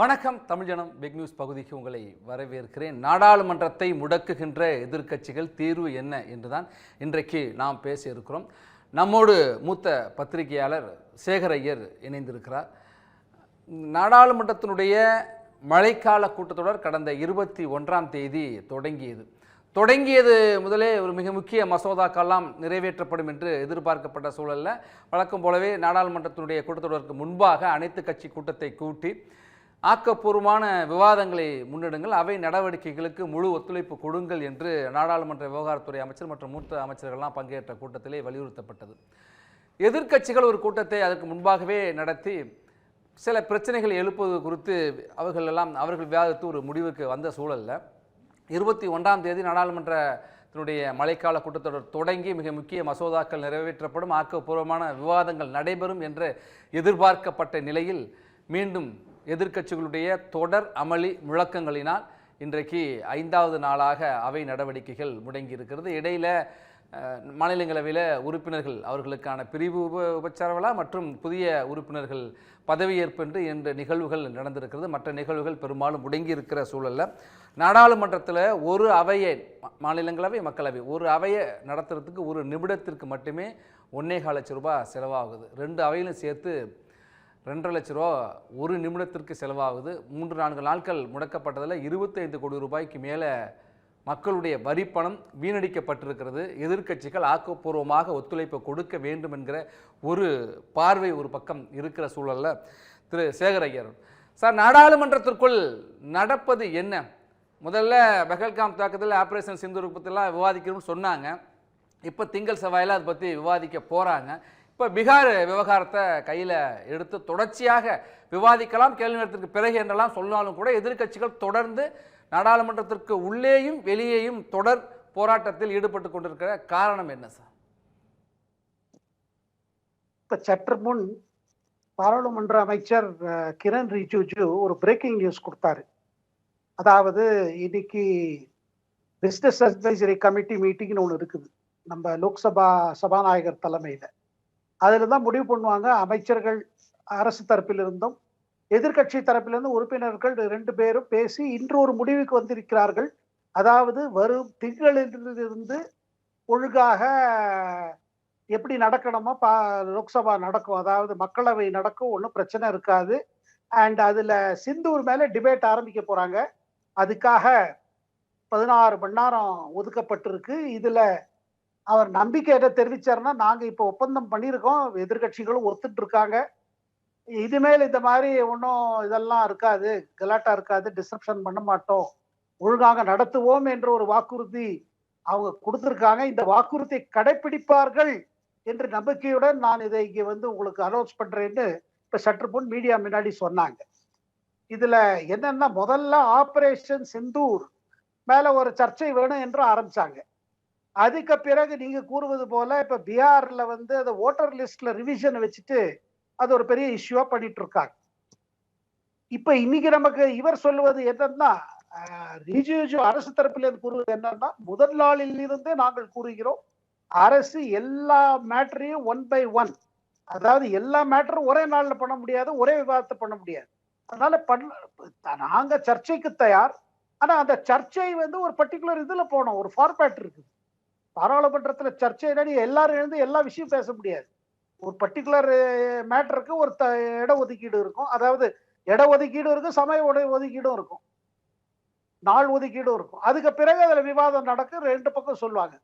வணக்கம் Tamil Janam big news பகுதிக்கு உங்களை வரவேற்கிறேன். நாடாளுமன்றத்தை முடக்குகின்ற எதிர்க்கட்சிகள் தீர்வு என்ன என்றுதான் இன்றைக்கு நாம் பேசியிருக்கிறோம். நம்மோடு மூத்த பத்திரிகையாளர் சேகரையர் ஐயர் இணைந்திருக்கிறார். நாடாளுமன்றத்தினுடைய மழைக்கால கூட்டத்தொடர் கடந்த இருபத்தி ஒன்றாம் தேதி தொடங்கியது. தொடங்கியது முதலே ஒரு மிக முக்கிய மசோதாக்கெல்லாம் நிறைவேற்றப்படும் என்று எதிர்பார்க்கப்பட்ட சூழலில் வழக்கம் போலவே நாடாளுமன்றத்தினுடைய கூட்டத்தொடருக்கு முன்பாக அனைத்து கட்சி கூட்டத்தை கூட்டி ஆக்கப்பூர்வமான விவாதங்களை முன்னெடுங்கள். அவை நடவடிக்கைகளுக்கு முழு ஒத்துழைப்பு கொடுங்கள் என்று நாடாளுமன்ற விவகாரத்துறை அமைச்சர் மற்றும் மூத்த அமைச்சர்கள்லாம் பங்கேற்ற கூட்டத்திலே வலியுறுத்தப்பட்டது. எதிர்க்கட்சிகள் ஒரு கூட்டத்தை அதற்கு முன்பாகவே நடத்தி சில பிரச்சனைகள் எழுப்புவது குறித்து அவர்கள் எல்லாம் அவர்கள் விவாதித்து ஒரு முடிவுக்கு வந்த சூழல்ல. இருபத்தி ஒன்றாம் தேதி நாடாளுமன்றத்தினுடைய மழைக்கால கூட்டத்தொடர் தொடங்கி மிக முக்கிய மசோதாக்கள் நிறைவேற்றப்படும். ஆக்கப்பூர்வமான விவாதங்கள் நடைபெறும் என்று எதிர்பார்க்கப்பட்ட நிலையில் மீண்டும் எதிர்க்கட்சிகளுடைய தொடர் அமளி முழக்கங்களினால் இன்றைக்கு ஐந்தாவது நாளாக அவை நடவடிக்கைகள் முடங்கி இருக்கிறது இடையில மாநிலங்களவையில் உறுப்பினர்கள் அவர்களுக்கான பிரிவு உப உபச்சார விழா மற்றும் புதிய உறுப்பினர்கள் பதவியேற்பு என்று என்ற நிகழ்வுகள் நடந்திருக்கிறது. மற்ற நிகழ்வுகள் பெரும்பாலும் முடங்கி இருக்கிற நாடாளுமன்றத்தில் ஒரு அவையை மாநிலங்களவை மக்களவை ஒரு அவையை நடத்துறதுக்கு ஒரு நிமிடத்திற்கு மட்டுமே ஒன்றே கால் லட்ச ரூபாய் செலவாகுது. ரெண்டு அவையிலும் சேர்த்து ரெண்டரை லட்ச ரூபா ஒரு நிமிடத்திற்கு செலவாகுது. மூன்று நான்கு நாட்கள் முடக்கப்பட்டதில் இருபத்தைந்து கோடி ரூபாய்க்கு மேலே மக்களுடைய வரிப்பணம் வீணடிக்கப்பட்டிருக்கிறது. எதிர்க்கட்சிகள் ஆக்கப்பூர்வமாக ஒத்துழைப்பை கொடுக்க வேண்டும் என்கிற ஒரு பார்வை ஒரு பக்கம் இருக்கிற சூழலில் திரு சேகர் ஐயர். சார் நாடாளுமன்றத்திற்குள் நடப்பது என்ன? முதல்ல பெஹல்காம் தாக்கத்தில் ஆப்ரேஷன் சிந்து பற்றிலாம் விவாதிக்கணும்னு சொன்னாங்க. இப்போ திங்கள் செவ்வாயில் அதை பற்றி விவாதிக்க போகிறாங்க இப்போ பீகார் விவகாரத்தை கையில் எடுத்து தொடர்ச்சியாக விவாதிக்கலாம். கேள்வி நேரத்திற்கு பிறகு என்றெல்லாம் சொன்னாலும் கூட எதிர்க்கட்சிகள் தொடர்ந்து நாடாளுமன்றத்திற்கு உள்ளேயும் வெளியேயும் தொடர் போராட்டத்தில் ஈடுபட்டு கொண்டிருக்கிற காரணம் என்ன சார்? இப்போ சற்று முன் பாராளுமன்ற அமைச்சர் கிரண் ரிஜிஜு ஒரு பிரேக்கிங் நியூஸ் கொடுத்தாரு. அதாவது இன்னைக்கு பிஸ்னஸ் அட்வைசரி கமிட்டி மீட்டிங்னு ஒன்று இருக்குது. நம்ம லோக்சபா சபாநாயகர் தலைமையில். அதில் தான் முடிவு பண்ணுவாங்க. அமைச்சர்கள் அரசு தரப்பிலிருந்தும் எதிர்க்கட்சி தரப்பிலிருந்து உறுப்பினர்கள் ரெண்டு பேரும் பேசி இன்று ஒரு முடிவுக்கு வந்திருக்கிறார்கள். அதாவது வரும் திங்களிலிருந்து ஒழுங்காக எப்படி நடக்கணுமோ பா லோக்சபா நடக்கும். அதாவது மக்களவை நடக்கும் ஒன்றும் பிரச்சனை இருக்காது. அண்ட் அதில் சிந்தூர் மேலே டிபேட் ஆரம்பிக்க போகிறாங்க அதுக்காக பதினாறு மணி நேரம் ஒதுக்கப்பட்டிருக்கு. இதில் அவர் நம்பிக்கை என்ன தெரிவிச்சாருன்னா நாங்கள் இப்போ ஒப்பந்தம் பண்ணியிருக்கோம். எதிர்க்கட்சிகளும் ஒத்துட்டு இருக்காங்க இதுமேல் இந்த மாதிரி ஒன்றும் இதெல்லாம் இருக்காது. கலாட்டா இருக்காது. டிஸ்ரப்ஷன் பண்ண மாட்டோம். ஒழுங்காக நடத்துவோம் என்ற ஒரு வாக்குறுதி அவங்க கொடுத்துருக்காங்க. இந்த வாக்குறுதியை கடைபிடிப்பார்கள் என்ற நம்பிக்கையுடன் நான் இதை இங்கே வந்து உங்களுக்கு அனௌன்ஸ் பண்றேன்னு இப்ப சற்று முன் மீடியா முன்னாடி சொன்னாங்க. இதுல என்னன்னா முதல்ல ஆபரேஷன் சிந்தூர் மேல ஒரு சர்ச்சை வேணும் என்று ஆரம்பிச்சாங்க. அதுக்கு பிறகு நீங்க கூறுவது போல இப்ப பீகார்ல வந்து அந்த ஓட்டர் லிஸ்ட்ல ரிவிஷன் வச்சுட்டு அது ஒரு பெரிய இஷ்யூவா பண்ணிட்டு இருக்காங்க இப்ப இன்னைக்கு நமக்கு இவர் சொல்லுவது என்னன்னா ஆஹ், ரிஜிஜு அரசு தரப்பிலிருந்து கூறுவது என்னன்னா முதல் நாளில் இருந்தே நாங்கள் கூறுகிறோம் அரசு எல்லா மேட்டரையும் ஒன் பை ஒன் அதாவது எல்லா மேட்டரும் ஒரே நாள்ல பண்ண முடியாது ஒரே விவாதத்தை பண்ண முடியாது. அதனால பண்ண நாங்க சர்ச்சைக்கு தயார். ஆனா அந்த சர்ச்சை வந்து ஒரு பர்டிகுலர் இதுல போனோம் ஒரு ஃபார்மேட் இருக்குது. பாராளுமன்றத்துல சர்ச்சை நீ எல்லாரும் எழுந்து எல்லா விஷயம் பேச முடியாது. ஒரு பர்டிகுலர் மேட்டருக்கு ஒரு த இட ஒதுக்கீடு இருக்கும். அதாவது இட ஒதுக்கீடும் இருக்கும் சமய உடை ஒதுக்கீடும் இருக்கும். நாள் ஒதுக்கீடும் இருக்கும். அதுக்கு பிறகு அதுல விவாதம் நடக்கும். ரெண்டு பக்கம் சொல்லுவாங்க.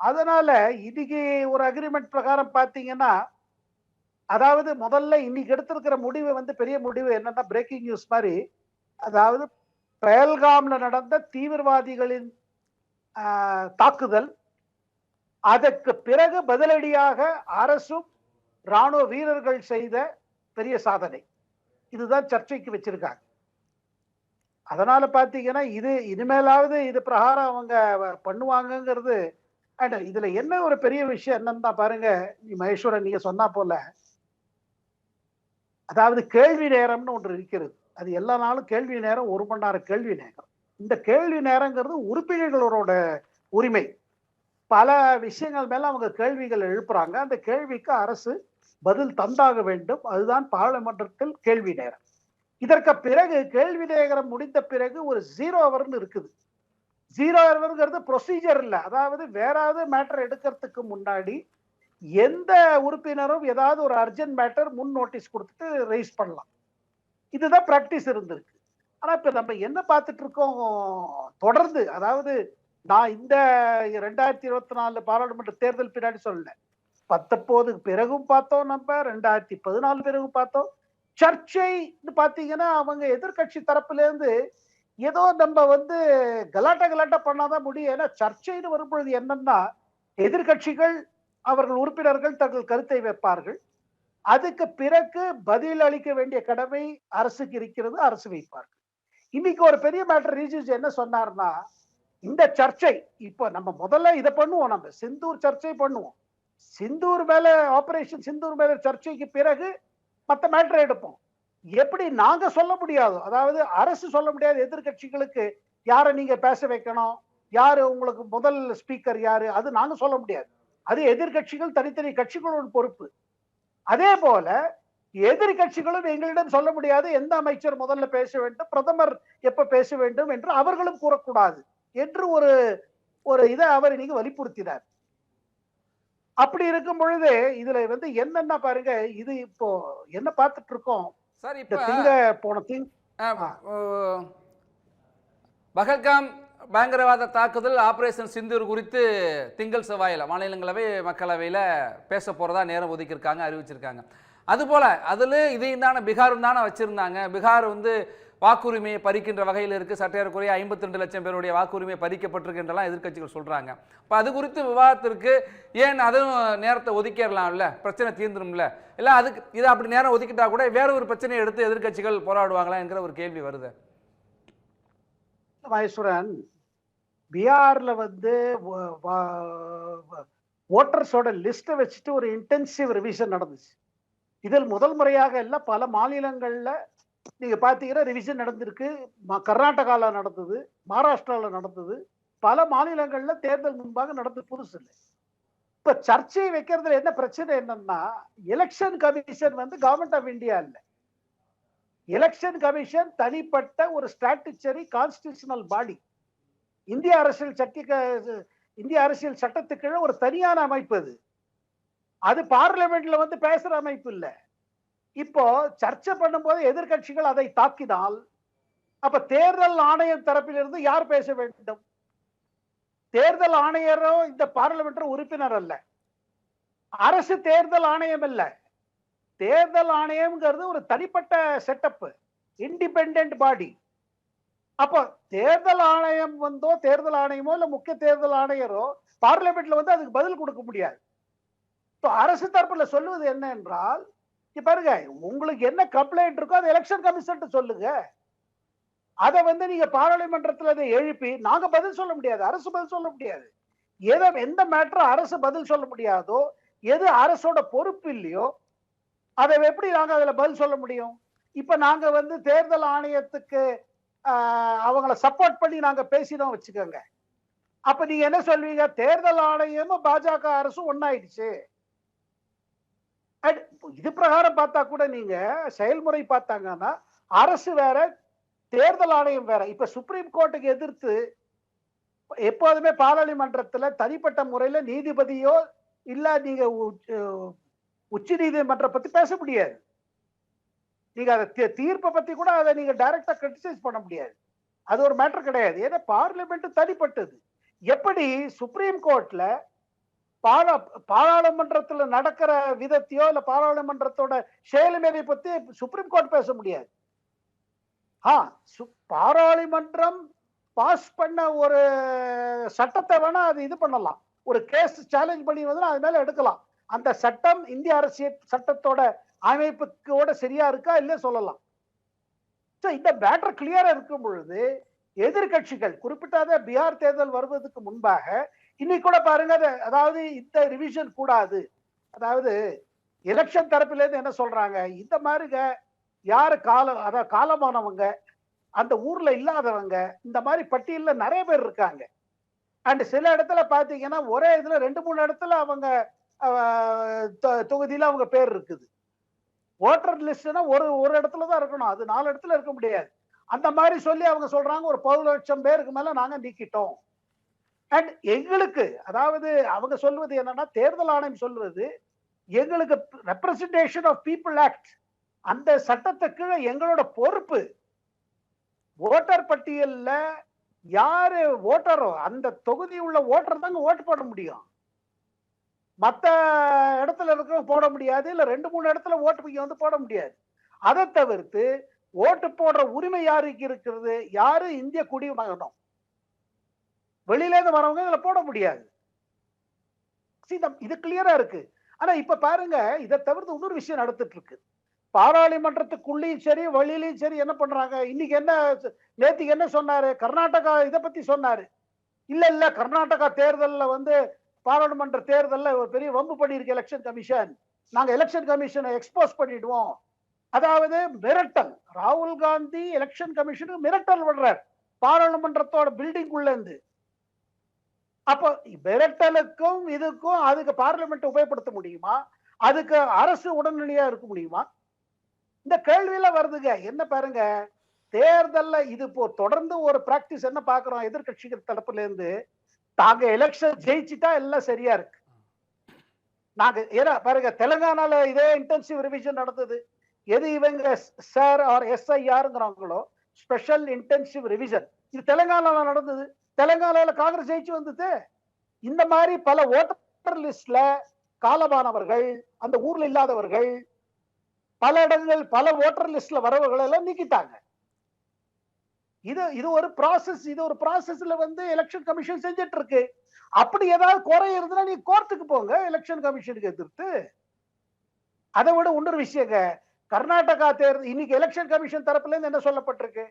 அதனால இன்னைக்கு ஒரு அக்ரிமெண்ட் பிரகாரம் பார்த்தீங்கன்னா அதாவது முதல்ல இன்னைக்கு எடுத்திருக்கிற முடிவு வந்து பெரிய முடிவு என்னன்னா பிரேக்கிங் நியூஸ் மாதிரி அதாவது பெயல்காம்ல நடந்த தீவிரவாதிகளின் தாக்குதல் அதற்கு பிறகு பதிலடியாக அரசும் ராணுவ வீரர்கள் செய்த பெரிய சாதனை. இதுதான் சர்ச்சைக்கு வச்சிருக்காங்க. அதனால பாத்தீங்கன்னா இது இனிமேலாவது இது பிரகாரம் அவங்க பண்ணுவாங்கங்கிறது அண்ட் இதுல என்ன ஒரு பெரிய விஷயம் என்னன்னு தான் பாருங்க நீ மகேஸ்வரன் நீங்க சொன்னா போல அதாவது கேள்வி நேரம்னு ஒன்று இருக்கிறது. அது எல்லா நாளும் கேள்வி நேரம் ஒரு மணி நேரம் கேள்வி நேரம். இந்த கேள்வி நேரங்கிறது உறுப்பினர்களோட உரிமை. பல விஷயங்கள் மேல அவங்க கேள்விகள் எழுப்புறாங்க. அந்த கேள்விக்கு அரசு பதில் தந்தாக வேண்டும். அதுதான் பாராளுமன்றத்தில் கேள்வி நேரம். இதற்கு பிறகு கேள்வி நேரம் முடிந்த பிறகு ஒரு ஜீரோ அவர்னு இருக்குது. ஜீரோ அவருங்கிறது ப்ரொசீஜர் இல்லை. அதாவது வேறாவது மேட்டர் எடுக்கிறதுக்கு முன்னாடி எந்த உறுப்பினரும் ஏதாவது ஒரு அர்ஜென்ட் மேட்டர் முன் நோட்டீஸ் கொடுத்துட்டு ரைஸ் பண்ணலாம். இதுதான் ப்ராக்டிஸ் இருந்திருக்கு. ஆனால் இப்போ நம்ம என்ன பார்த்துட்டு இருக்கோம்? தொடர்ந்து அதாவது நான் இந்த ரெண்டாயிரத்தி இருபத்தி நாலு பாராளுமன்ற தேர்தல் பின்னாடி சொல்லல பத்தொன்பதுக்கு பிறகும் பார்த்தோம் நம்ம ரெண்டாயிரத்தி பதினாலு பிறகும் பார்த்தோம். சர்ச்சை பாத்தீங்கன்னா அவங்க எதிர்கட்சி தரப்புல இருந்து ஏதோ நம்ம வந்து கலாட்டா கலாட்டா பண்ணாதான் முடியும். ஏன்னா சர்ச்சைன்னு வரும்பொழுது என்னன்னா எதிர்கட்சிகள் அவர்கள் உறுப்பினர்கள் தங்கள் கருத்தை வைப்பார்கள். அதுக்கு பிறகு பதில் அளிக்க வேண்டிய கடமை அரசுக்கு இருக்கிறது அரசு வைப்பார்கள். இன்னைக்கு ஒரு பெரிய மேட்டர் ரீஜிஸ் என்ன சொன்னார்னா இந்த சர்ச்சை இப்போ நம்ம முதல்ல இதை பண்ணுவோம் நம்ம சிந்தூர் சர்ச்சை பண்ணுவோம். சிந்தூர் மேல ஆபரேஷன் சிந்தூர் மேல சர்ச்சைக்கு பிறகு மற்ற மேட்டர் எடுப்போம். எப்படி நாங்க சொல்ல முடியாது அதாவது அரசு சொல்ல முடியாது எதிர்கட்சிகளுக்கு யாரை நீங்க பேச வைக்கணும் யாரு உங்களுக்கு முதல் ஸ்பீக்கர் யாரு அது நாங்க சொல்ல முடியாது. அது எதிர்கட்சிகள் தனித்தனி கட்சிகளோட பொறுப்பு. அதே போல எதிர்கட்சிகளும் எங்களிடம் சொல்ல முடியாது எந்த அமைச்சர் முதல்ல பேச வேண்டும் பிரதமர் எப்ப பேச வேண்டும் என்று அவர்களும் கூறக்கூடாது. என்று ஒரு ஒரு இதை அவர் இன்னைக்கு வலியுறுத்தினார். அப்படி இருக்கும் பொழுது இதுல வந்து என்னன்னா பாருங்க இது இப்போ என்ன பார்த்துட்டு இருக்கோம்? சார் இப்போ திங்க போன திங் பகல்காம் பயங்கரவாத தாக்குதல் ஆபரேஷன் சிந்தூர் குறித்து திங்கள் செவ்வாயில் மாநிலங்களவை மக்களவையில் பேச போகிறதா நேரம் ஒதுக்கியிருக்காங்க அறிவிச்சிருக்காங்க. அதுபோல் அதில் இதையும் தானே பீகாரும் தானே வச்சுருந்தாங்க. பீகார் வந்து வாக்குரிமையை பறிக்கின்ற வகையில் இருக்குது சட்டையறக்குறைய ஐம்பத்தி ரெண்டு லட்சம் பேருடைய வாக்குரிமை பறிக்கப்பட்டிருக்கின்றலாம் எதிர்க்கட்சிகள் சொல்கிறாங்க இப்போ அது குறித்து விவாதத்திற்கு ஏன் அதுவும் நேரத்தை ஒதுக்கிடலாம்ல? பிரச்சனை தீர்ந்துரும்ல? இல்லை அதுக்கு இதை அப்படி நேரம் ஒதுக்கிட்டா கூட வேற ஒரு பிரச்சனையை எடுத்து எதிர்க்கட்சிகள் போராடுவாங்களா என்கிற ஒரு கேள்வி வருது. மகேஸ்வரன் பீகார்ல வந்து ஓட்டர்ஸோட லிஸ்ட்டை வச்சுட்டு ஒரு இன்டென்சிவ் ரிவிஷன் நடந்துச்சு. இதில் முதல் முறையாக இல்லை பல மாநிலங்களில் நீங்க பாத்தீங்கன்னா ரிவிஷன் நடந்திருக்கு. கர்நாடகாவில் நடந்தது மகாராஷ்டிராவில் நடந்தது. பல மாநிலங்கள்ல தேர்தல் முன்பாக நடந்தது புதுசு இல்லை. இப்ப சர்ச்சை வைக்கிறதுல என்ன பிரச்சனை என்னன்னா எலெக்ஷன் கமிஷன் வந்து கவர்மெண்ட் ஆஃப் இந்தியா இல்லை. எலெக்ஷன் கமிஷன் தனிப்பட்ட ஒரு ஸ்ட்ராட்டஜரி கான்ஸ்டியூஷனல் பாடி இந்திய அரசியல் சட்ட இந்திய அரசியல் சட்டத்துக்கு ஒரு தனியான அமைப்பு அது. அது பார்லிமெண்ட்ல வந்து பேசுற அமைப்பு இல்லை. இப்போ சர்ச்சை பண்ணும்போது எதிர்க்கட்சிகள் அதை தாக்கினால் அப்ப தேர்தல் ஆணையம் தரப்பிலிருந்து யார் பேச வேண்டும்? தேர்தல் ஆணையரோ இந்த பார்லிமெண்ட் உறுப்பினர் அல்ல. அரசு தேர்தல் ஆணையம் இல்ல. தேர்தல் ஆணையம்ங்கிறது ஒரு தனிப்பட்ட செட்டப் இண்டிபெண்ட் பாடி. அப்போ தேர்தல் ஆணையம் வந்தோ தேர்தல் ஆணையமோ இல்ல முக்கிய தேர்தல் ஆணையரோ பார்லிமெண்ட்ல வந்து அதுக்கு பதில் கொடுக்க முடியாது. இப்போ அரசு தரப்புல சொல்லுவது என்ன என்றால் பாருங்க உங்களுக்கு என்ன கம்ப்ளைண்ட் இருக்கோ அது எலெக்ஷன் கமிஷன் சொல்லுங்க. அதை வந்து நீங்க பாராளுமன்றத்தில் அதை எழுப்பி நாங்க பதில் சொல்ல முடியாது அரசு பதில் சொல்ல முடியாது. எதை எந்த மேட்டர் அரசு பதில் சொல்ல முடியாதோ எது அரசோட பொறுப்பு இல்லையோ அதை எப்படி நாங்க அதுல பதில் சொல்ல முடியும்? இப்ப நாங்க வந்து தேர்தல் ஆணையத்துக்கு அவங்கள சப்போர்ட் பண்ணி நாங்க பேசினோம் வச்சுக்கோங்க. அப்ப நீங்க என்ன சொல்வீங்க? தேர்தல் ஆணையமும் பாஜக அரசும் ஒன்னாயிடுச்சு இது பிரகாரம் பார்த்தா கூட நீங்க செயல்முறை பார்த்தாங்கன்னா அரசு வேற தேர்தல் ஆணையம் வேற. இப்ப சுப்ரீம் கோர்ட்டுக்கு எதிர்த்து எப்போதுமே பாராளுமன்றத்துல தனிப்பட்ட முறையில நீதிபதியோ இல்ல நீங்க உச்ச நீதிமன்றம் பத்தி பேச முடியாது. நீங்க அதை தீ- தீர்ப்பை பத்தி கூட அதை நீங்க டைரக்டா கிரிட்டிசைஸ் பண்ண முடியாது. அது ஒரு மேட்டர் கிடையாது. ஏன்னா பார்லிமெண்ட் தனிப்பட்டது. எப்படி சுப்ரீம் கோர்ட்ல பாரா பாராளுமன்றத்துல நடக்கிற விதத்தையோ இல்ல பாராளுமன்றத்தோட செயல்முறை பத்தி சுப்ரீம் கோர்ட் பேச முடியாது. ஆ சு- பாராளுமன்றம் பாஸ் பண்ண ஒரு சட்டத்தை வேணா அது இது பண்ணலாம். ஒரு கேஸ் சேலஞ்ச் பண்ணி வந்து அது மேல எடுக்கலாம். அந்த சட்டம் இந்திய அரசியல் சட்டத்தோட அமைப்புக்கோட சரியா இருக்கா இல்லை சொல்லலாம். ஸோ இந்த மேட்டர் கிளியரா இருக்கும் பொழுது எதிர்க்கட்சிகள் குறிப்பிட்டாத பீகார் தேர்தல் வருவதற்கு முன்பாக இன்னைக்கு கூட பாருங்க அதாவது இந்த ரிவிஷன் கூடாது. அதாவது எலெக்ஷன் தரப்பிலேருந்து என்ன சொல்றாங்க? இந்த மாதிரிங்க யாரு கால அதாவது காலமானவங்க அந்த ஊர்ல இல்லாதவங்க இந்த மாதிரி பட்டியலில் நிறைய பேர் இருக்காங்க. அண்ட் சில இடத்துல பார்த்தீங்கன்னா ஒரே இதுல ரெண்டு மூணு இடத்துல அவங்க தொ- தொகுதியில அவங்க பேர் இருக்குது. ஓட்டர் லிஸ்ட்னா ஒரு ஒரு இடத்துல தான் இருக்கணும். அது நாலு இடத்துல இருக்க முடியாது. அந்த மாதிரி சொல்லி அவங்க சொல்றாங்க ஒரு பத்து லட்சம் பேருக்கு மேல நாங்க நீக்கிட்டோம். அண்ட் எங்களுக்கு அதாவது அவங்க சொல்வது என்னன்னா தேர்தல் ஆணையம் சொல்வது எங்களுக்கு ரெப்ரசன்டேஷன் ஆஃப் பீப்புள் ஆக்ட் அந்த சட்டத்தை கீழே எங்களோட பொறுப்பு. ஓட்டர் பட்டியலில் யாரு ஓட்டரோ அந்த தொகுதி உள்ள ஓட்டர் தாங்க ஓட்டு போட முடியும். மற்ற இடத்துல இருக்க போட முடியாது இல்லை ரெண்டு மூணு இடத்துல ஓட்டு இங்க வந்து போட முடியாது. அதை தவிர்த்து ஓட்டு போடுற உரிமை யாருக்கு இருக்கிறது? யாரு இந்திய குடிமகனும்? வெளியிலேருந்து வரவங்க இதுல போட முடியாது. இது கிளியரா இருக்கு. ஆனா இப்ப பாருங்க இதை தவிர்த்து இன்னொரு விஷயம் நடந்துட்டு இருக்கு பாராளுமன்றத்துக்குள்ளேயும் சரி வெளியிலயும் சரி என்ன பண்றாங்க? இன்னைக்கு என்ன நேத்துக்கு என்ன சொன்னாரு? கர்நாடகா இத பத்தி சொன்னாரு. இல்ல இல்ல கர்நாடகா தேர்தல்ல வந்து பாராளுமன்ற தேர்தல்ல ஒரு பெரிய வம்பு பண்ணியிருக்கு எலெக்ஷன் கமிஷன் நாங்க எலெக்ஷன் கமிஷனை எக்ஸ்போஸ் பண்ணிடுவோம். அதாவது மிரட்டல். ராகுல் காந்தி எலெக்ஷன் கமிஷனுக்கு மிரட்டல் விடுறார். பாராளுமன்றத்தோட பில்டிங் உள்ள இருந்து அப்போ விரட்டலுக்கும் இதுக்கும் அதுக்கு பார்லிமெண்ட் உபயோகப்படுத்த முடியுமா? அதுக்கு அரசு உடனடியா இருக்க முடியுமா? இந்த கேள்வியில வருதுங்க. என்ன பாருங்க? தேர்தல்ல இது இப்போ தொடர்ந்து ஒரு பிராக்டிஸ் என்ன பாக்குறோம்? எதிர்கட்சிகள் தரப்புல இருந்து தாங்க எலெக்ஷன் ஜெயிச்சுட்டா எல்லாம் சரியா இருக்கு. நாங்க ஏன்னா பாருங்க தெலுங்கானால இதே இன்டென்சிவ் ரிவிஷன் நடந்தது. எது இவங்க சார் ஆர் எஸ்ஐஆருங்கிறாங்களோ ஸ்பெஷல் இன்டென்சிவ் ரிவிஷன் இது தெலுங்கானால நடந்தது. தெலுங்கானால காங்கிரஸ் ஜெயிச்சு வந்தது இந்த மாதிரி பல ஓட்டர் லிஸ்ட்ல காலமானவர்கள் அந்த ஊர்ல இல்லாதவர்கள் பல இடங்கள் பல ஓட்டர் லிஸ்ட்ல வரவர்களை எல்லாம் நீக்கிட்டாங்க. இது இது ஒரு ப்ராசஸ் இது ஒரு ப்ராசஸ்ல வந்து எலெக்ஷன் கமிஷன் செஞ்சுட்டு இருக்கு அப்படி ஏதாவது குறை இருந்ததுன்னா நீ கோர்ட்டுக்கு போங்க எலெக்ஷன் கமிஷனுக்கு எதிர்த்து. அதை விட இன்னொரு விஷயங்க கர்நாடகா தேர்தல் இன்னைக்கு எலெக்ஷன் கமிஷன் தரப்புல இருந்து என்ன சொல்லப்பட்டிருக்கு?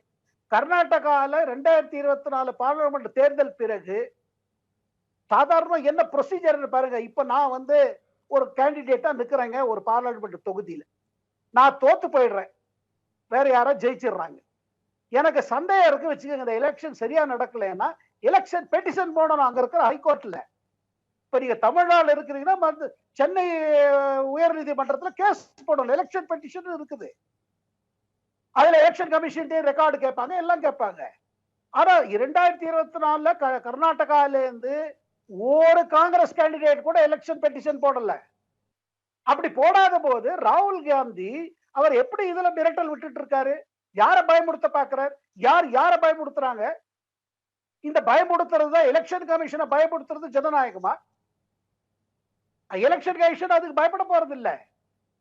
கர்நாடகாவில் ரெண்டாயிரத்தி இருபத்தி நாலு பாராளுமன்ற தேர்தல் பிறகு சாதாரண என்ன ப்ரொசீஜர்னு பாருங்க. இப்போ நான் வந்து ஒரு கேண்டிடேட்டாக நிக்கிறேங்க ஒரு பாராளுமன்ற தொகுதியில. நான் தோத்து போயிடுறேன். வேற யாரோ ஜெயிச்சிடுறாங்க. எனக்கு சந்தேகம் இருக்கு வச்சுக்கோங்க இந்த எலெக்ஷன் சரியா நடக்கலைன்னா எலெக்ஷன் பெட்டிஷன் போடணும் அங்கே இருக்கிற ஹைகோர்ட்டில் இப்போ நீங்கள் தமிழ்நாடு இருக்கிறீங்கன்னா சென்னை உயர்நீதிமன்றத்தில் கேஸ் போடணும். எலெக்ஷன் பெட்டிஷன் இருக்குது. அதுல எலெக்ஷன் கமிஷன் ரெக்கார்டு கேட்பாங்க எல்லாம் கேட்பாங்க. ஆனா இரண்டாயிரத்தி இருபத்தி நாலுல க- கர்நாடகால இருந்து ஒரு காங்கிரஸ் கேண்டிடேட் கூட எலெக்ஷன் பெட்டிஷன் போடல. அப்படி போடாத போது ராகுல் காந்தி அவர் எப்படி இதுல மிரட்டல் விட்டுட்டு இருக்காரு யாரை பயமுறுத்த பாக்குறாரு? யார் யார பயமுடுத்துறாங்க இந்த பயமுடுத்துறது தான் எலெக்ஷன் கமிஷனை பயமுடுத்துறது ஜனநாயகமா? எலெக்ஷன் கமிஷன் அதுக்கு பயப்பட போறது இல்ல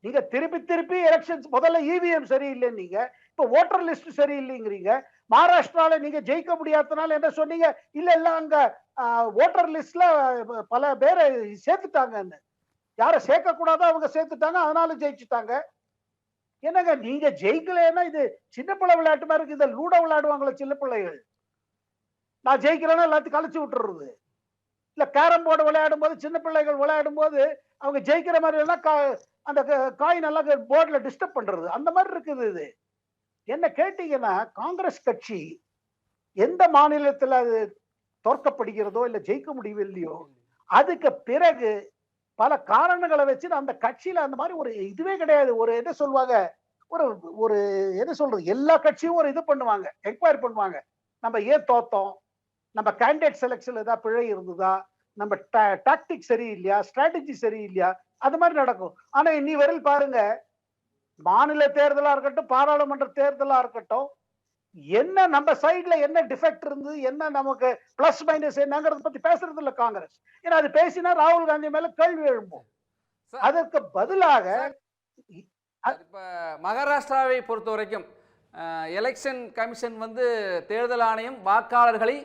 நீங்க திருப்பி திருப்பி எலெக்ஷன்ஸ் முதல்ல இவிஎம் சரியில்லை நீங்க இப்ப ஓட்டர் லிஸ்ட் சரியில்லைங்கிறீங்க. மகாராஷ்டிரால நீங்க ஜெயிக்க முடியாதனால என்ன சொன்னீங்க? இல்ல இல்ல அங்க ஓட்டர் லிஸ்ட்ல பல பேரை சேர்த்துட்டாங்கன்னு. யார சேர்க்க கூடாதோ அவங்க சேர்த்துட்டாங்க அதனால ஜெயிச்சுட்டாங்க. என்னங்க நீங்க ஜெயிக்கலைன்னா இது சின்ன பிள்ளை விளையாட்டு மாதிரி இருக்கு இந்த லூடோ விளையாடுவாங்களே சின்ன பிள்ளைகள். நான் ஜெயிக்கிறேன்னா எல்லாத்தையும் கழிச்சு விட்டுறது. இல்ல கேரம் போர்டு விளையாடும் போது சின்ன பிள்ளைகள் விளையாடும் போது அவங்க ஜெயிக்கிற மாதிரி எல்லாம் கா- அந்த காயின் எல்லாம் போர்டில் டிஸ்டர்ப் பண்ணுறது அந்த மாதிரி இருக்குது இது. என்ன கேட்டீங்கன்னா காங்கிரஸ் கட்சி எந்த மாநிலத்தில் அது தோற்கப்படுகிறதோ இல்லை ஜெயிக்க முடியவில்லையோ அதுக்கு பிறகு பல காரணங்களை வச்சு அந்த கட்சியில் அந்த மாதிரி ஒரு இதுவே கிடையாது. ஒரு என்ன சொல்லுவாங்க ஒரு ஒரு என்ன சொல்றது எல்லா கட்சியும் ஒரு இது பண்ணுவாங்க என்கொயரி பண்ணுவாங்க. நம்ம ஏன் தோத்தோம்? நம்ம கேண்டிடேட் செலெக்ஷன்ல ஏதாவது பிழை இருந்ததா? நம்ம டாக்டிக் சரியில்லையா? ஸ்ட்ராட்டஜி சரியில்லையா? அது மாதிரி நடக்கும். ஆனா இன்னி வரையில் பாருங்க மாநில தேர்தலா இருக்கட்டும் பாராளுமன்ற தேர்தலா இருக்கட்டும் என்ன நம்ம சைடுல என்ன டிஃபெக்ட் இருந்து என்ன நமக்கு பிளஸ் மைனஸ் என்னங்கறத பத்தி பேசுறது இல்ல காங்கிரஸ். ஏன்னா அது பேசினா ராகுல் காந்தி மேல கேள்வி எழும்பும். அதற்கு பதிலாக இப்ப மகாராஷ்டிராவை பொறுத்த வரைக்கும் எலெக்ஷன் கமிஷன் வந்து தேர்தல் ஆணையம் வாக்காளர்களை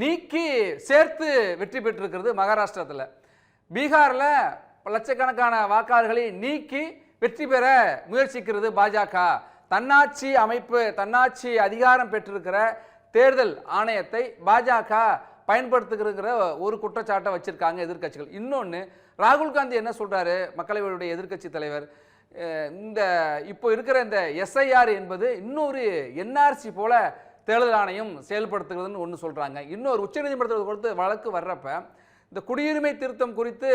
நீக்கி சேர்த்து வெற்றி பெற்றிருக்கிறது மகாராஷ்டிரத்தில். பீகாரில் லட்சக்கணக்கான வாக்காளர்களை நீக்கி வெற்றி பெற முயற்சிக்கிறது பாஜக. தன்னாட்சி அமைப்பு தன்னாட்சி அதிகாரம் பெற்றிருக்கிற தேர்தல் ஆணையத்தை பாஜக பயன்படுத்துகிறங்கிற ஒரு குற்றச்சாட்டை வச்சுருக்காங்க எதிர்க்கட்சிகள். இன்னொன்று ராகுல் காந்தி என்ன சொல்கிறாரு மக்களவையுடைய எதிர்க்கட்சி தலைவர் இந்த இப்போ இருக்கிற இந்த எஸ்ஐஆர் என்பது இன்னொரு என்ஆர்சி போல தேர்தல் ஆணையம் செயல்படுத்துகிறதுன்னு ஒன்று சொல்கிறாங்க இன்னொரு உச்சநீதிமன்றத்தில் கொடுத்து வழக்கு வர்றப்ப இந்த குடியுரிமை திருத்தம் குறித்து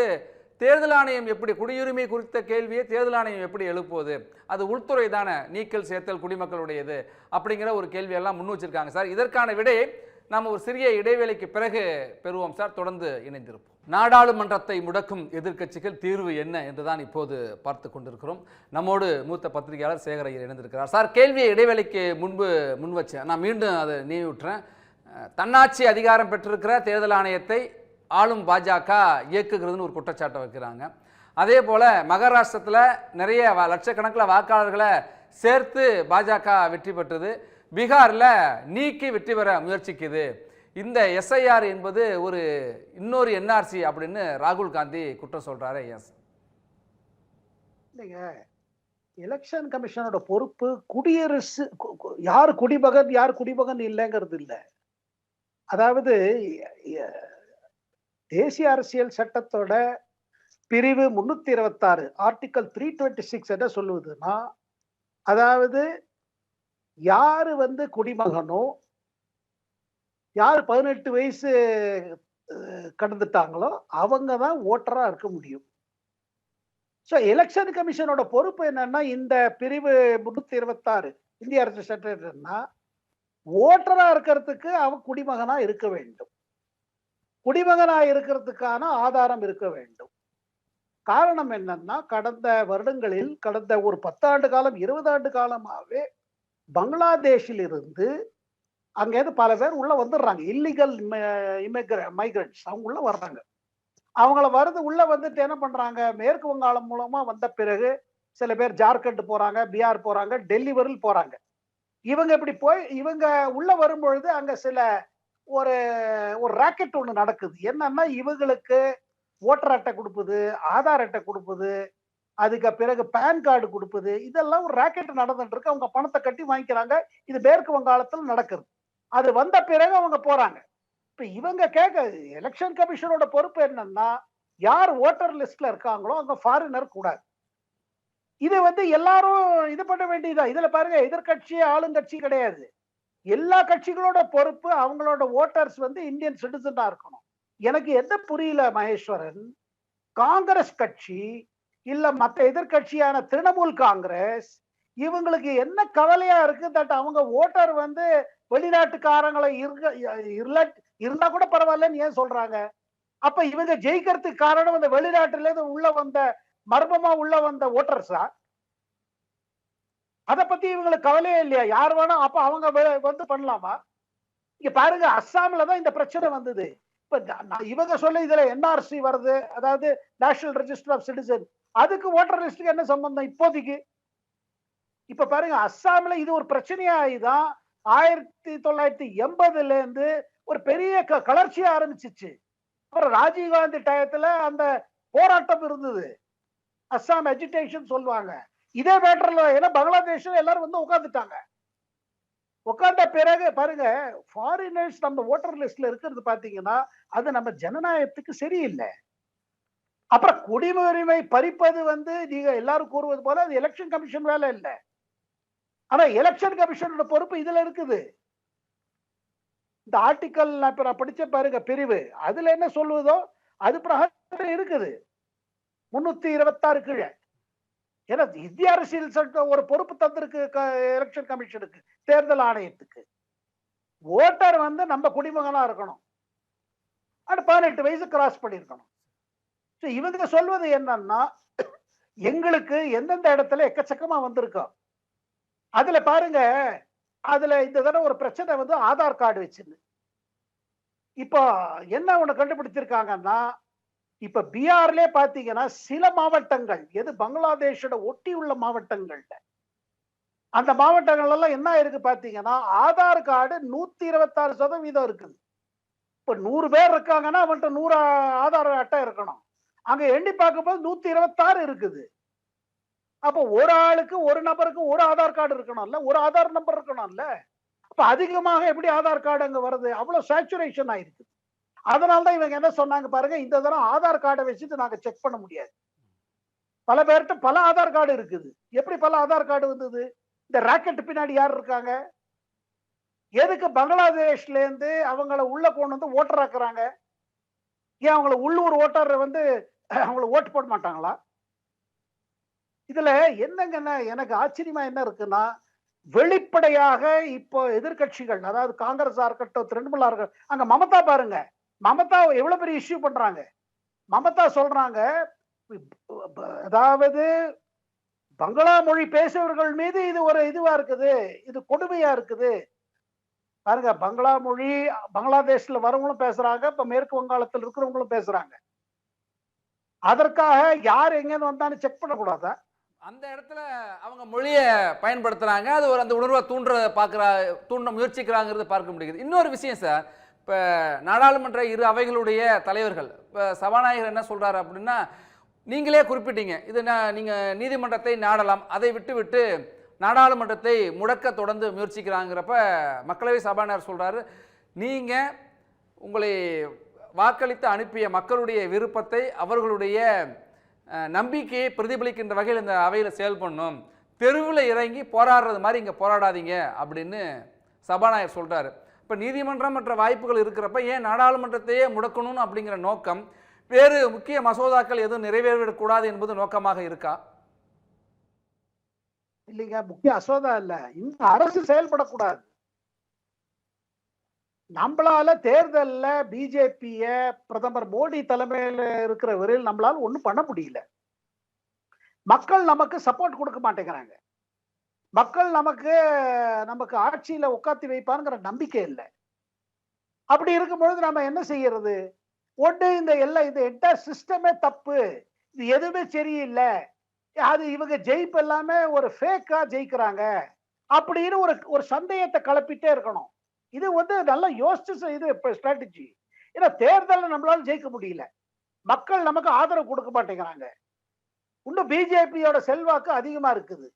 தேர்தல் ஆணையம் எப்படி குடியுரிமை குறித்த கேள்வியை தேர்தல் ஆணையம் எப்படி எழுப்புவது? அது உள்துறை தானே நீக்கல் சேர்த்தல் குடிமக்களுடையது அப்படிங்கிற ஒரு கேள்வியெல்லாம் முன் வச்சிருக்காங்க. சார் இதற்கான விடை நாம் ஒரு சிறிய இடைவேளைக்கு பிறகு பெறுவோம். சார் தொடர்ந்து இணைந்திருப்போம். நாடாளுமன்றத்தை முடக்கும் எதிர்க்கட்சிகள் தீர்வு என்ன என்றுதான் இப்போது பார்த்து கொண்டிருக்கிறோம். நம்மோடு மூத்த பத்திரிகையாளர் சேகரையர் இணைந்திருக்கிறார். சார் கேள்வியை இடைவேளைக்கு முன்பு முன் வச்சேன். நான் மீண்டும் அதை நினைவுற்றேன். தன்னாட்சி அதிகாரம் பெற்றிருக்கிற தேர்தல் ஆணையத்தை ஆளும் பாஜக இயக்குகிறதுன்னு ஒரு குற்றச்சாட்டை வைக்கிறாங்க. அதே போல் மகாராஷ்டிரத்தில் நிறைய லட்சக்கணக்கில் வாக்காளர்களை சேர்த்து பாஜக வெற்றி பெற்றது. பீகாரில் நீக்கி வெற்றி பெற முயற்சிக்குது. இந்த எஸ்ஐஆர் என்பது ஒரு இன்னொரு என்ஆர்சி அப்படின்னு ராகுல் காந்தி குற்றம் சொல்றாரு எஸ் இல்லைங்க. எலெக்ஷன் கமிஷனோட பொறுப்பு குடியரசு கு- யார் குடிமகன் யார் குடிமகன் இல்லைங்கிறது இல்லை. அதாவது தேசிய அரசியல் சட்டத்தோட பிரிவு முன்னூத்தி இருபத்தாறு ஆர்டிகல் த்ரீ டுவெண்ட்டி சிக்ஸ் என்ன சொல்லுவதுன்னா அதாவது யாரு வந்து குடிமகனோ யார் பதினெட்டு வயசு கடந்துட்டாங்களோ அவங்க தான் ஓட்டரா இருக்க முடியும். ஸோ எலெக்ஷன் கமிஷனோட பொறுப்பு என்னன்னா இந்த பிரிவு முன்னூத்தி இருபத்தாறு இந்திய அரசு சட்டம்னா ஓட்டரா இருக்கிறதுக்கு அவன் குடிமகனா இருக்க வேண்டும். குடிமகனா இருக்கிறதுக்கான ஆதாரம் இருக்க வேண்டும். காரணம் என்னன்னா கடந்த வருடங்களில் கடந்த ஒரு பத்தாண்டு காலம் இருபது ஆண்டு காலமாகவே பங்களாதேஷிலிருந்து அங்கேருந்து பல பேர் உள்ள வந்துடுறாங்க. இல்லீகல் இமிகிர மைக்ரண்ட்ஸ் அவங்க உள்ள வர்றாங்க. அவங்கள வருது உள்ள வந்துட்டு என்ன பண்றாங்க? மேற்கு வங்காளம் மூலமா வந்த பிறகு சில பேர் ஜார்க்கண்ட் போறாங்க பீகார் போறாங்க டெல்லி வரையில் போறாங்க. இவங்க இப்படி போய் இவங்க உள்ள வரும்பொழுது அங்க சில ஒரு ஒரு ராக்கெட் ஒன்று நடக்குது. என்னன்னா இவங்களுக்கு ஓட்டர் அட்டை கொடுப்பது ஆதார் அட்டை கொடுப்பது அதுக்கு பிறகு பேன் கார்டு கொடுப்பது இதெல்லாம் ஒரு ராக்கெட் நடந்துட்டு இருக்கு. அவங்க பணத்தை கட்டி வாங்கிக்கிறாங்க. இது மேற்கு வங்காளத்தில் நடக்குது அது வந்த பிறகு அவங்க போறாங்க. இப்ப இவங்க கேட்க எலெக்ஷன் கமிஷனோட பொறுப்பு என்னன்னா யார் ஓட்டர் லிஸ்ட்ல இருக்காங்களோ அவங்க ஃபாரினர் கூடாது இது வந்து எல்லாரும் இது பண்ண வேண்டியதா? இதுல பாருங்க எதிர்கட்சி ஆளுங்கட்சி கிடையாது. எல்லா கட்சிகளோட பொறுப்பு அவங்களோட ஓட்டர்ஸ் வந்து இந்தியன் சிட்டிசனா இருக்கணும். எனக்கு என்ன புரியல மகேஸ்வரன்? காங்கிரஸ் கட்சி இல்ல மற்ற எதிர்கட்சியான திரிணாமுல் காங்கிரஸ் இவங்களுக்கு என்ன கவலையா இருக்கு தட் அவங்க ஓட்டர் வந்து வெளிநாட்டுக்காரங்களை இருக்க இருந்தா கூட பரவாயில்லன்னு ஏன் சொல்றாங்க? அப்ப இவங்க ஜெயிக்கிறதுக்கு காரணம் அந்த வெளிநாட்டுல இருந்து உள்ள வந்த மர்மமா உள்ள வந்த ஓட்டர்ஸா? அத பத்தி இவங்களுக்கு கவலையே இல்லையா? யார் வேணா அப்ப அவங்க வந்து பண்ணலாமா? இங்க பாருங்க அஸ்ஸாம்ல தான் இந்த பிரச்சனை வந்தது. இப்ப நான் இவங்க சொல்ல இதுல என்ஆர்சி வருது அதாவது நேஷனல் ரெஜிஸ்டர் ஆஃப் சிட்டிசன் அதுக்கு ஓட்டர் லிஸ்டுக்கு என்ன சம்பந்தம் இப்போதைக்கு? இப்ப பாருங்க அஸ்ஸாம்ல இது ஒரு பிரச்சனையாயிதான் ஆயிரத்தி தொள்ளாயிரத்தி எண்பதுல இருந்து ஒரு பெரிய க- ஆரம்பிச்சிச்சு. அப்புறம் ராஜீவ்காந்தி டயத்துல அந்த போராட்டம் இருந்தது. அஸ்ஸாம் எஜிடேஷன் சொல்லுவாங்க. இதே மேட்டர்ல ஏன்னா பங்களாதேஷ்ல எல்லாரும் வந்து உட்காந்துட்டாங்க உட்கார்ந்த பிறகு பாருங்க ஃபாரினர்ஸ் நம்ம ஓட்டர் லிஸ்ட்ல இருக்கிறது பாத்தீங்கன்னா அது நம்ம ஜனநாயகத்துக்கு சரியில்லை. அப்புறம் குடியுரிமை பறிப்பது வந்து நீங்க எல்லாரும் கூறுவது போல அது எலெக்ஷன் கமிஷன் வேலை இல்லை. ஆனா எலெக்ஷன் கமிஷனோட பொறுப்பு இதுல இருக்குது. இந்த ஆர்டிக்கல் நான் இப்ப நான் படிச்ச பாருங்க பிரிவு. அதுல என்ன சொல்லுவதோ அது பிரகாரம் இருக்குது. முன்னூத்தி இருபத்தாறு கீழே. ஏன்னா இந்திய அரசியல் ஒரு பொறுப்பு தந்திருக்கு எலெக்ஷன் கமிஷனுக்கு தேர்தல் ஆணையத்துக்கு. ஓட்டர் வந்து நம்ம குடிமகனா இருக்கணும். அது பதினெட்டு வயசு கிராஸ் பண்ணியிருக்கணும். இவங்க சொல்வது என்னன்னா எங்களுக்கு எந்தெந்த இடத்துல எக்கச்சக்கமா வந்திருக்கோம். அதுல பாருங்க அதுல இந்த தடவை ஒரு பிரச்சனை வந்து ஆதார் கார்டு வச்சுன்னு இப்போ என்ன ஒன்று கண்டுபிடிச்சிருக்காங்கன்னா இப்ப பீகார்ல பாத்தீங்கன்னா சில மாவட்டங்கள் எது பங்களாதேஷோட ஒட்டி உள்ள மாவட்டங்கள்ல அந்த மாவட்டங்கள் எல்லாம் என்ன இருக்கு பாத்தீங்கன்னா ஆதார் கார்டு நூத்தி இருபத்தாறு சதவீதம் இருக்குது. இப்ப நூறு பேர் இருக்காங்கன்னா அவன்கிட்ட நூறு ஆதார் அட்டை இருக்கணும். அங்க எண்ணி பார்க்கும்போது நூத்தி இருபத்தாறு இருக்குது. அப்போ ஒரு ஆளுக்கு ஒரு நபருக்கு ஒரு ஆதார் கார்டு இருக்கணும்ல? ஒரு ஆதார் நம்பர் இருக்கணும்ல? அப்ப அதிகமாக எப்படி ஆதார் கார்டு அங்க வருது? அவ்வளவு சேச்சுரேஷன் ஆயிருக்கு. அதனாலதான் இவங்க என்ன சொன்னாங்க பாருங்க இந்த தடவை ஆதார் கார்டை வச்சுட்டு நாங்க செக் பண்ண முடியாது. பல பேர்கிட்ட பல ஆதார் கார்டு இருக்குது. எப்படி பல ஆதார் கார்டு வந்தது? இந்த ராக்கெட் பின்னாடி யார் இருக்காங்க? எதுக்கு பங்களாதேஷ்ல இருந்து அவங்கள உள்ள கொண்டு வந்து ஓட்டராக்குறாங்க ஏன் அவங்கள உள்ளூர் ஓட்டர் வந்து அவங்கள ஓட்டு போட மாட்டாங்களா? இதுல என்னங்கன்னா எனக்கு ஆச்சரியமா என்ன இருக்குன்னா வெளிப்படையாக இப்போ எதிர்க்கட்சிகள் அதாவது காங்கிரஸா இருக்கட்டும் திரிணாமுலா இருக்கட்டும் அங்க மமதா பாருங்க. மமதா எவ்வளவு பெரிய இஷ்யூ பண்றாங்க? மமதா சொல்றாங்க அதாவது பங்களா மொழி பேசுபவர்கள் மீது இது ஒரு இதுவா இருக்குது இது கொடுமையா இருக்குது. பாருங்க பங்களா மொழி பங்களாதேஷ்ல வரவங்களும் பேசுறாங்க இப்ப மேற்கு வங்காளத்தில் இருக்கிறவங்களும் பேசுறாங்க. அதற்காக யார் எங்கேருந்து வந்தான்னு செக் பண்ணக்கூடாதா? அந்த இடத்துல அவங்க மொழியை பயன்படுத்துறாங்க. அது ஒரு அந்த உணர்வை தூண்டுற பார்க்குறா தூண்ட முயற்சிக்கிறாங்கிறது பார்க்க முடியுது. இன்னொரு விஷயம் சார் இப்போ நாடாளுமன்ற இரு அவைகளுடைய தலைவர்கள் இப்போ சபாநாயகர் என்ன சொல்கிறார் அப்படின்னா நீங்களே குறிப்பிட்டீங்க இது நான் நீங்கள் நீதிமன்றத்தை நாடலாம் அதை விட்டு விட்டு நாடாளுமன்றத்தை முடக்க தொடர்ந்து முயற்சிக்கிறாங்கிறப்ப மக்களவை சபாநாயகர் சொல்கிறாரு நீங்கள் உங்களை வாக்களித்து அனுப்பிய மக்களுடைய விருப்பத்தை அவர்களுடைய நம்பிக்கையை பிரதிபலிக்கின்ற வகையில் இந்த அவையில் செயல்படணும் தெருவில் இறங்கி போராடுறது மாதிரி இங்கே போராடாதீங்க அப்படின்னு சபாநாயகர் சொல்கிறார் இப்போ நீதிமன்றம் மற்ற வாய்ப்புகள் இருக்கிறப்ப ஏன் நாடாளுமன்றத்தையே முடக்கணும்னு அப்படிங்கிற நோக்கம் வேறு முக்கிய மசோதாக்கள் எதுவும் நிறைவேறக்கூடாது என்பது நோக்கமாக இருக்கா? இல்லைங்க முக்கிய அசோதா இல்லை. இந்த அரசு செயல்படக்கூடாது. நம்மளால தேர்தல்ல பிஜேபிய பிரதமர் மோடி தலைமையில இருக்கிற வரையில் நம்மளால ஒண்ணும் பண்ண முடியல. மக்கள் நமக்கு சப்போர்ட் கொடுக்க மாட்டேங்கிறாங்க. மக்கள் நமக்கு நமக்கு ஆட்சியில உட்காத்தி வைப்பாருங்கிற நம்பிக்கை இல்லை. அப்படி இருக்கும்பொழுது நம்ம என்ன செய்யறது? ஒன்று இந்த எல்லாம் இந்த என்டையர் சிஸ்டமே தப்பு. இது எதுவுமே சரியில்லை. அது இவங்க ஜெயிப்பு எல்லாமே ஒரு ஃபேக்கா ஜெயிக்கிறாங்க. அப்படின்னு ஒரு ஒரு சந்தேகத்தை கிளப்பிட்டே இருக்கணும். இது வந்து நல்லா யோசிச்சு இது ஸ்ட்ராட்டஜி ஏன்னா தேர்தலில் நம்மளால ஜெயிக்க முடியல. மக்கள் நமக்கு ஆதரவு கொடுக்க மாட்டேங்கிறாங்க. இன்னும் பிஜேபியோட செல்வாக்கு அதிகமா இருக்குது.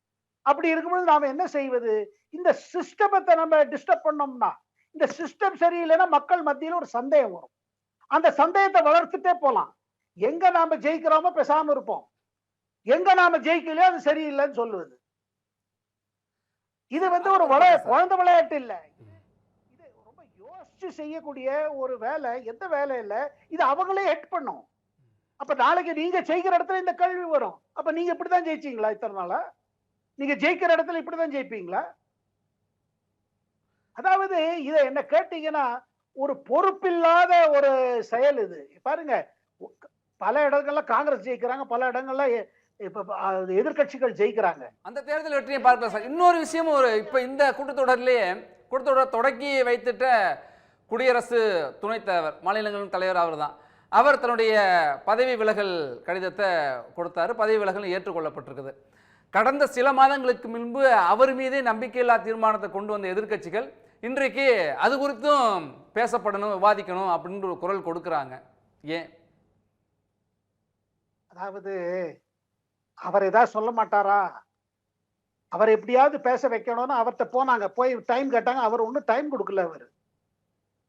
அப்படி இருக்கும்போது நாம என்ன செய்வது? இந்த சிஸ்டமத்தை நம்ம டிஸ்டர்ப் பண்ணோம்னா இந்த சிஸ்டம் சரியில்லைன்னா மக்கள் மத்தியில் ஒரு சந்தேகம் வரும். அந்த சந்தேகத்தை வளர்த்துட்டே போலாம். எங்க நாம ஜெயிக்கிறோமோ பேசாம இருப்போம். எங்க நாம ஜெயிக்கலையோ அது சரியில்லைன்னு சொல்லுவது. இது வந்து ஒரு விளையா குழந்தை விளையாட்டு இல்ல. யோசிச்சு செய்யக்கூடிய ஒரு வேலை எந்த வேலை இல்லை இது அவங்களே ஹெட் பண்ணும். அப்ப நாளைக்கு நீங்க ஜெயிக்கிற இடத்துல இந்த கேள்வி வரும். அப்ப நீங்க இப்படிதான் ஜெயிச்சீங்களா இத்தனை நாளா? நீங்க ஜெயிக்கிற இடத்துல இப்படிதான் ஜெயிப்பீங்களா? அதாவது இதை என்ன கேட்டீங்கன்னா ஒரு பொறுப்பில்லாத ஒரு செயல் இது. பாருங்க பல இடங்கள்ல காங்கிரஸ் ஜெயிக்கிறாங்க பல இடங்கள்ல எதிர்கட்சிகள் எதிர்க்கட்சிகள் ஜெயிக்கிறாங்க. அந்த தேர்தல் வெற்றியை பார்க்கலாம் சார். இன்னொரு விஷயமும் ஒரு இப்போ இந்த கூட்டத்தொடர்லயே கூட்டத்தொடர் தொடக்கி வைத்துட்ட குடியரசு துணைத் தலைவர் மாநிலங்களின் தலைவர் அவர் தான் அவர் தன்னுடைய பதவி விலகல் கடிதத்தை கொடுத்தாரு. பதவி விலகல் ஏற்றுக்கொள்ளப்பட்டிருக்குது. கடந்த சில மாதங்களுக்கு முன்பு அவர் மீதே நம்பிக்கையில்லா தீர்மானத்தை கொண்டு வந்த எதிர்க்கட்சிகள் இன்றைக்கு அது குறித்தும் பேசப்படணும் விவாதிக்கணும் அப்படின்ற ஒரு குரல் கொடுக்குறாங்க. ஏன்? அதாவது அவர் ஏதாவது சொல்ல மாட்டாரா? அவர் எப்படியாவது பேச வைக்கணும்னு அவர்கிட்ட போனாங்க. போய் டைம் கேட்டாங்க. அவர் ஒன்றும் டைம் கொடுக்கல அவர்.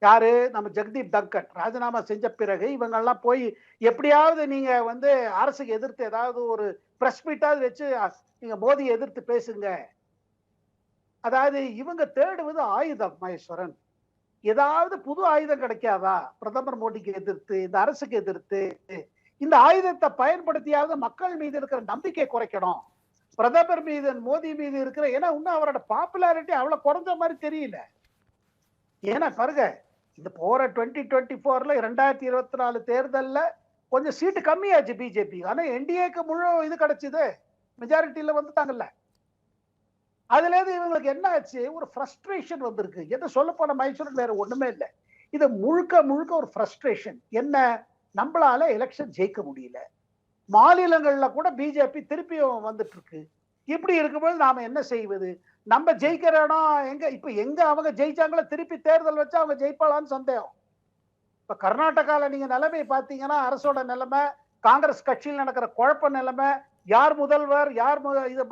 யாரு? நம்ம ஜெகதீப் தங்கட் ராஜினாமா செஞ்ச பிறகு இவங்கெல்லாம் போய் எப்படியாவது நீங்க வந்து அரசுக்கு எதிர்த்து ஏதாவது ஒரு பிரஸ் மீட்டாவது வச்சு நீங்க மோதியை எதிர்த்து பேசுங்க. அதாவது இவங்க தேடுவது ஆயுதம் மகேஸ்வரன். ஏதாவது புது ஆயுதம் கிடைக்காதா? பிரதமர் மோடிக்கு எதிர்த்து இந்த அரசுக்கு எதிர்த்து இந்த ஆயுதத்தை பயன்படுத்தியாவது மக்கள் மீது இருக்கிற நம்பிக்கை குறைக்கணும். பிரதமர் மீது மோடி மீது இருக்கிற ஏன்னா இன்னும் அவரோட பாப்புலாரிட்டி அவ்வளவு குறைஞ்ச மாதிரி தெரியல. ஏன்னா பாருங்க இந்த போற டுவெண்ட்டி டுவெண்ட்டி ஃபோர்ல ரெண்டாயிரத்தி இருபத்தி நாலு தேர்தல்ல கொஞ்சம் சீட்டு கம்மியாச்சு பிஜேபி ஆனா என்டிஏக்கு முழு இது கிடைச்சது. மெஜாரிட்டியில வந்துட்டாங்கல்ல. அதுல இருந்து இவங்களுக்கு என்ன ஆச்சு? ஒரு ஃப்ரஸ்ட்ரேஷன் வந்திருக்கு. எதை சொல்ல போன மைசூர் வேற ஒண்ணுமே இல்லை. இது முழுக்க முழுக்க ஒரு ஃப்ரஸ்ட்ரேஷன் என்ன? நம்மளால எலெக்ஷன் ஜெயிக்க முடியல. மாநிலங்கள்ல கூட பிஜேபி திருப்பியும் வந்துட்டு இருக்கு இப்படி இருக்கும்போது நாம என்ன செய்வது? நம்ம ஜெயிக்கிற இடம் எங்க? இப்ப எங்க அவங்க ஜெயிச்சாங்களோ திருப்பி தேர்தல் வச்சு அவங்க ஜெயிப்பாளான்னு சந்தேகம். இப்ப கர்நாடகால நீங்க நிலைமை பாத்தீங்கன்னா அரசோட நிலைமை காங்கிரஸ் கட்சியில் நடக்கிற குழப்ப நிலைமை யார் முதல்வர் யார் மு- இது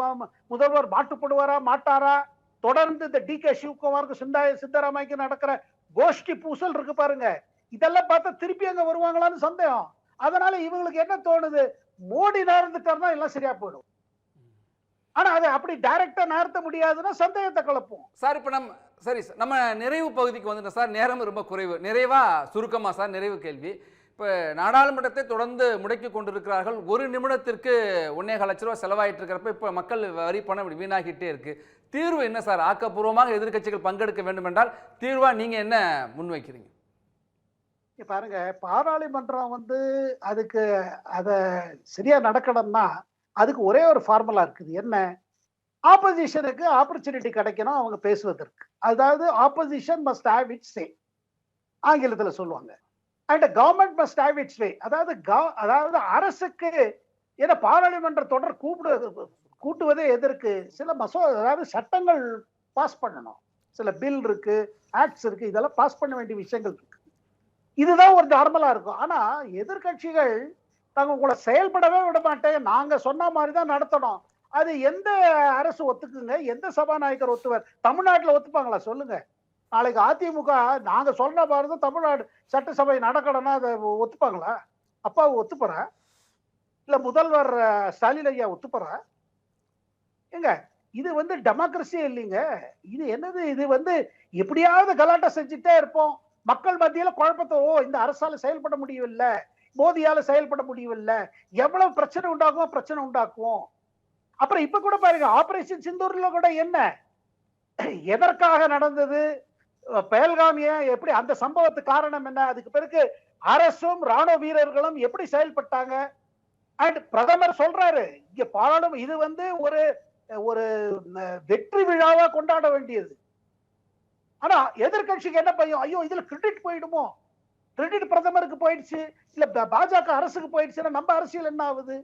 முதல்வர் மாட்டுப்படுவாரா மாட்டாரா? தொடர்ந்து இந்த டி கே சிவகுமாருக்கு சிந்தா சித்தராமைக்கு நடக்கிற கோஷ்டி பூசல் இருக்கு பாருங்க. இதெல்லாம் பார்த்தா திருப்பி அங்க வருவாங்களான்னு சந்தேகம். அதனால இவங்களுக்கு என்ன தோணுது? மோடி நேர்ந்துட்டாருன்னா எல்லாம் சரியா போயிடும். ஆனா அது அப்படி டைரக்டா நகர்த்த முடியாதுன்னா சந்தேகத்தை கலப்போம் சார் இப்போ நம்ம சரி சார் நம்ம நிறைவு பகுதிக்கு வந்துட்டோம் சார். நேரம் ரொம்ப குறைவு. நிறைவா? சுருக்கமா சார் நிறைவு கேள்வி. இப்போ நாடாளுமன்றத்தை தொடர்ந்து முடக்கி கொண்டிருக்கிறார்கள். ஒரு நிமிடத்திற்கு ஒன்னேகால் லட்ச ரூபா செலவாயிட்டு இருக்கிறப்ப இப்போ மக்கள் வரி பணம் இப்படி வீணாகிட்டே இருக்கு. தீர்வு என்ன சார்? ஆக்கப்பூர்வமாக எதிர்க்கட்சிகள் பங்கெடுக்க வேண்டும் என்றால் தீர்வா நீங்க என்ன முன்வைக்கிறீங்க? பாருங்க பாராளுமன்றம் வந்து அதுக்கு அத சரியா நடக்கணும்னா அதுக்கு ஒரே ஒரு ஃபார்முலா இருக்குது. என்ன? ஆப்போசிஷனுக்கு ஆப்பர்ச்சுனிட்டி கிடைக்கணும் அவங்க பேசுவதற்கு. அதாவது opposition must have its say ஆங்கிலத்தில் சொல்லுவாங்க. And government must have its way அதாவது அதாவது அரசுக்கு ஏன்னா பாராளுமன்ற தொடர் கூப்பிடு கூட்டுவதே எதற்கு? சில மசோ அதாவது சட்டங்கள் பாஸ் பண்ணணும். சில பில் இருக்கு ஆக்ட்ஸ் இருக்கு இதெல்லாம் பாஸ் பண்ண வேண்டிய விஷயங்கள் இருக்கு. இதுதான் ஒரு நார்மலா இருக்கும். ஆனா எதிர்க்கட்சிகள் நாங்கள் உங்களை செயல்படவே விட மாட்டேன். நாங்க சொன்ன மாதிரி தான் நடத்தணும். அது எந்த அரசு ஒத்துக்குங்க? எந்த சபாநாயகர் ஒத்துவர்? தமிழ்நாட்டில் ஒத்துப்பாங்களா? சொல்லுங்க. நாளைக்கு அதிமுக நாங்க சொன்ன மாதிரி தான் தமிழ்நாடு சட்டசபை நடக்கணும்னா அதை ஒத்துப்பாங்களா? அப்பா ஒத்துப்பறா இல்ல முதல்வர் ஸ்டாலின் ஐயா ஒத்துப்பறா ஏங்க இது வந்து டெமோக்ரஸியே இல்லைங்க. இது என்னது? இது வந்து எப்படியாவது கலாட்டம் செஞ்சுட்டே இருப்போம். மக்கள் மத்தியில குழப்பத்தை ஓ இந்த அரசால செயல்பட முடியவில்லை. மோதியால செயல்பட முடியவில்லை. எவ்வளவு பிரச்சனை உண்டாகுமோ பிரச்சனை உண்டாக்குவோம். அப்புறம் இப்ப கூட பாருங்க ஆபரேஷன் சிந்தூர்ல கூட என்ன? எதற்காக நடந்தது? அஹ் எப்படி அந்த சம்பவத்துக்கு காரணம் என்ன? அதுக்கு பிறகு அரசும் ராணுவ வீரர்களும் எப்படி செயல்பட்டாங்க? அண்ட் பிரதமர் சொல்றாரு இங்க பாராளும் இது வந்து ஒரு ஒரு வெற்றி விழாவா கொண்டாட வேண்டியது. ஆனா எதிர்க்கட்சிக்கு என்ன பையன் ஐயோ இதுல கிரெடிட் போயிடுமோ? கிரெடிட் பிரதமருக்கு போயிடுச்சு இல்ல பாஜக அரசுக்கு போயிடுச்சுன்னா நம்ம அரசியல் என்ன ஆகுது?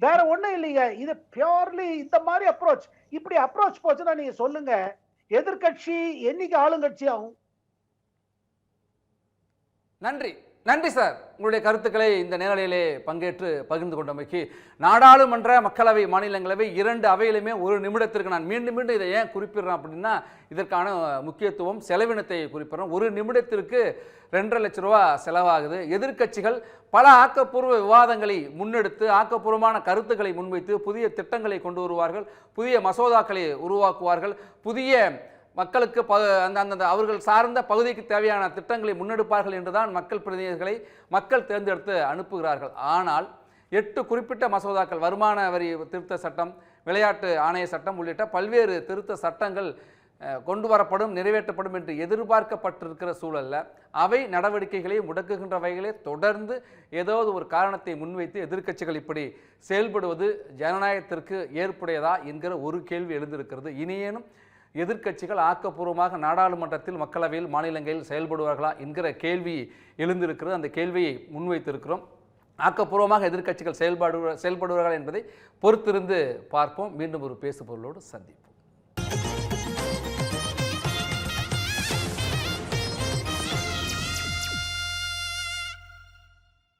வேற ஒண்ணும் இல்லைங்க. இது பியூர்லி இந்த மாதிரி அப்ரோச் இப்படி அப்ரோச் போச்சுன்னா நீங்க சொல்லுங்க. எதிர்க்கட்சி என்னைக்கு ஆளுங்கட்சி ஆகும் நன்றி. நன்றி சார். உங்களுடைய கருத்துக்களை இந்த நேரலையிலே பங்கேற்று பகிர்ந்து கொண்டமைக்கு நாடாளுமன்ற மக்களவை மாநிலங்களவை இரண்டு அவையிலுமே ஒரு நிமிடத்திற்கு நான் மீண்டும் மீண்டும் இதை ஏன் குறிப்பிடுறேன் அப்படின்னா இதற்கான முக்கியத்துவம் செலவினத்தை குறிப்பிடுறேன். ஒரு நிமிடத்திற்கு ரெண்டரை லட்ச ரூபா செலவாகுது. எதிர்க்கட்சிகள் பல ஆக்கப்பூர்வ விவாதங்களை முன்னெடுத்து ஆக்கப்பூர்வமான கருத்துக்களை முன்வைத்து புதிய திட்டங்களை கொண்டு வருவார்கள் புதிய மசோதாக்களை உருவாக்குவார்கள் புதிய மக்களுக்கு ப அந்த அந்த அவர்கள் சார்ந்த பகுதிக்கு தேவையான திட்டங்களை முன்னெடுப்பார்கள் என்றுதான் மக்கள் பிரதிநிதிகளை மக்கள் தேர்ந்தெடுத்து அனுப்புகிறார்கள். ஆனால் எட்டு குறிப்பிட்ட மசோதாக்கள் வருமான வரி திருத்த சட்டம் விளையாட்டு ஆணைய சட்டம் உள்ளிட்ட பல்வேறு திருத்த சட்டங்கள் கொண்டு வரப்படும் நிறைவேற்றப்படும் என்று எதிர்பார்க்கப்பட்டிருக்கிற சூழலில் அவை நடவடிக்கைகளை முடக்குகின்ற வகையிலே தொடர்ந்து ஏதாவது ஒரு காரணத்தை முன்வைத்து எதிர்க்கட்சிகள் இப்படி செயல்படுவது ஜனநாயகத்திற்கு ஏற்புடையதா என்கிற ஒரு கேள்வி எழுந்திருக்கிறது. இனியேனும் எதிர்க்கட்சிகள் ஆக்கப்பூர்வமாக நாடாளுமன்றத்தில் மக்களவையில் மாநிலங்களில் செயல்படுவார்களா என்கிற கேள்வி எழுந்திருக்கிறது. அந்த கேள்வியை முன்வைத்திருக்கிறோம். ஆக்கப்பூர்வமாக எதிர்க்கட்சிகள் செயல்பாடு செயல்படுவார்கள் என்பதை பொறுத்திருந்து பார்ப்போம். மீண்டும் ஒரு பேசுபொருளோடு சந்திப்போம்.